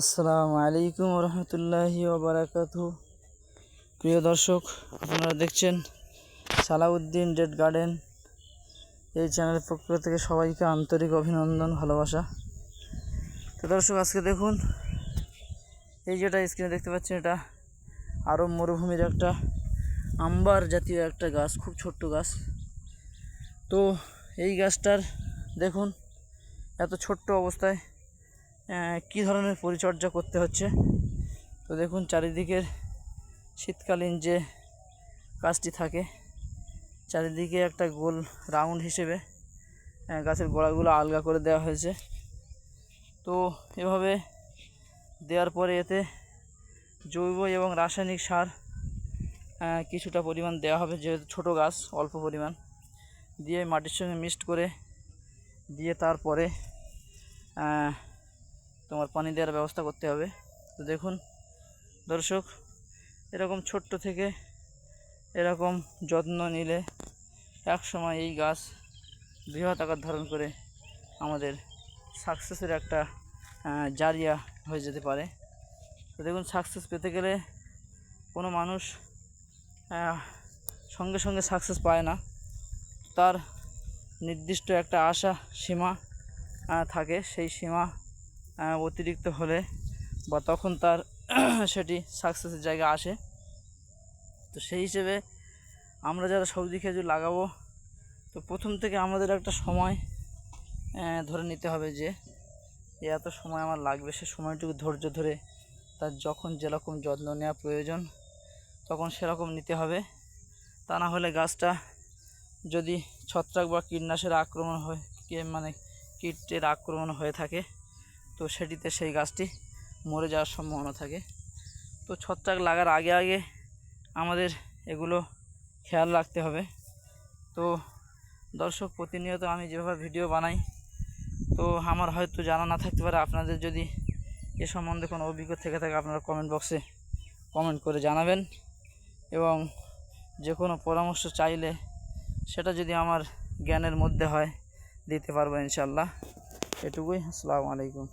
আসসালামু আলাইকুম রহমতুল্লাহি প্রিয় দর্শক, আপনারা দেখছেন সালাউদ্দিন ডেড গার্ডেন। এই চ্যানেলের পক্ষ থেকে সবাইকে আন্তরিক অভিনন্দন, ভালোবাসা। তো দর্শক, আজকে দেখুন, এই যেটা স্ক্রিনে দেখতে পাচ্ছেন, এটা আরব মরুভূমির একটা আম্বার জাতীয় একটা গাছ, খুব ছোট্ট গাছ। তো এই গাছটার, দেখুন, এত ছোট্ট অবস্থায় কী ধরনের পরিচর্যা করতে হচ্ছে? তো দেখুন, চারিদিকের শীতকালীন যে গাছটি থাকে, চারিদিকে একটা গোল রাউন্ড হিসেবে গাছের গোড়াগুলো আলগা করে দেওয়া হয়েছে। তো এভাবে দেওয়ার পরে এতে জৈব এবং রাসায়নিক সার কিছুটা পরিমাণ দেওয়া হবে, যেহেতু ছোটো গাছ, অল্প পরিমাণ। দিয়ে মাটির সঙ্গে মিক্সড করে দিয়ে তারপরে তোমার পানি দেওয়ার ব্যবস্থা করতে হবে। তো দেখুন, দর্শক, এরকম ছোট্ট থেকে এরকম যত্ন নিলে এক সময় এই গাছ বৃহৎ আকার ধারণ করে আমাদের সাকসেসের একটা জারিয়া হয়ে যেতে পারে। তো দেখুন সাকসেস পেতে গেলে কোনো মানুষ সঙ্গে সঙ্গে সাকসেস পায় না। তার নির্দিষ্ট একটা আশা, সীমা থাকে। সেই সীমা অতিরিক্ত হলে বা তখন তার সেটি সাকসেসের জায়গা আসে। তো সেই হিসেবে আমরা যারা সবজি খেজুর লাগাবো, তো প্রথম থেকে আমাদের একটা সময় ধরে নিতে হবে যে এত সময় আমার লাগবে। সে সময়টুকু ধৈর্য ধরে তার যখন যেরকম যত্ন নেওয়া প্রয়োজন, তখন সেরকম নিতে হবে। তা না হলে গাছটা যদি ছত্রাক বা কীটনাশের আক্রমণ হয় মানে কীটের আক্রমণ হয়ে থাকে তো সেটিতে সেই গাছটি মরে যাওয়ার সম্ভাবনা থাকে। তো ছত্রাক লাগার আগে আগে আমাদের এগুলো খেয়াল রাখতে হবে। তো দর্শক, প্রতিনিয়ত আমি যেভাবে ভিডিও বানাই, তো আমার হয়তো জানা না থাকতে পারে, আপনাদের যদি এ সম্বন্ধে কোনো অভিজ্ঞ থেকে থাকে, আপনারা কমেন্ট বক্সে কমেন্ট করে জানাবেন। এবং যে কোনো পরামর্শ চাইলে সেটা যদি আমার জ্ঞানের মধ্যে হয়, দিতে পারব ইনশাল্লাহ এটুকুই, আসসালামু আলাইকুম।